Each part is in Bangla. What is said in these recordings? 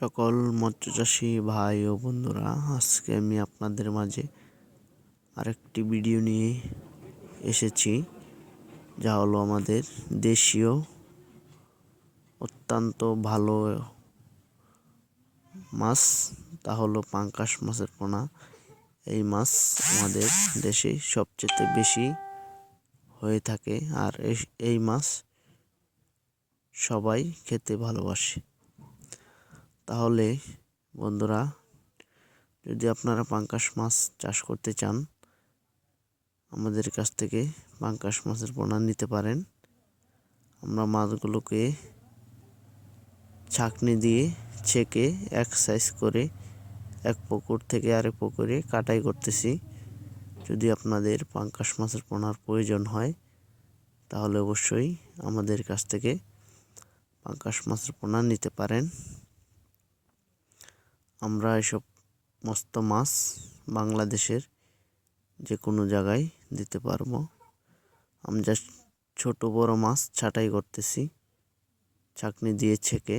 সকল মৎস্যচাষী ভাই ও বন্ধুরা, আজকে আমি আপনাদের মাঝে আরেকটি ভিডিও নিয়ে এসেছি। যা হলো আমাদের দেশীয়, অত্যন্ত ভালো মাছ। তা হলো পাঙ্কাশ মাছের পোনা। এই মাছ আমাদের দেশে সবচেয়ে বেশি হয়ে থাকে। আর এই- মাছ সবাই খেতে ভালোবাসে। তাহলে, বন্ধুরা, যদি আপনারা পাঙ্কাশ মাছ চাষ করতে চান, আমাদের কাছ থেকে পাঙ্কাশ মাছের পোনা নিতে পারেন। আমরা মাছগুলোকে ছাঁকনি দিয়ে ছেঁকে এক সাইজ করে এক পুকুর থেকে আরেক পুকুরে কাটাই করতেছি। যদি আপনাদের পাঙ্কাশ মাছের পোনার প্রয়োজন হয়, তাহলে অবশ্যই আমাদের কাছ থেকে পাঙ্কাশ মাছের পোনা নিতে পারেন। আমরা এসব মস্ত মাছ বাংলাদেশের যে কোনো জায়গায় দিতে পারব। আমি জাস্ট ছোটো বড় মাছ ছাঁটাই করতেছি। ছাকনি দিয়ে ছেঁকে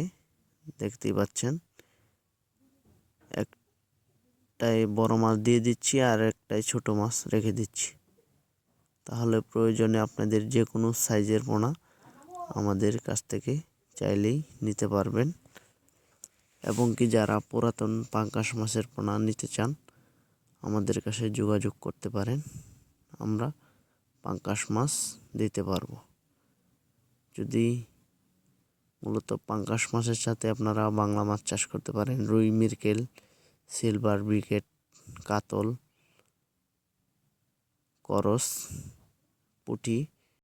দেখতেই পাচ্ছেন। একটাই বড় মাছ দিয়ে দিচ্ছি আর একটাই ছোট মাছ রেখে দিচ্ছি। তাহলে প্রয়োজনে আপনাদের যে কোনো সাইজের পোনা আমাদের কাছ থেকে চাইলেই নিতে পারবেন। এবং কি যারা পুরাতন পাঙ্কাশ মাছের পোনা নিতে চান, আমাদের কাছে যোগাযোগ করতে পারেন। আমরা পাঙ্কাশ মাছ দিতে পারব। যদি মূলত পাঙ্কাশ মাছের সাথে আপনারা বাংলা মাছ চাষ করতে পারেন, রুই, মিরকেল, সিলভার, ব্রিকেট, কাতল, করস, পুঁটি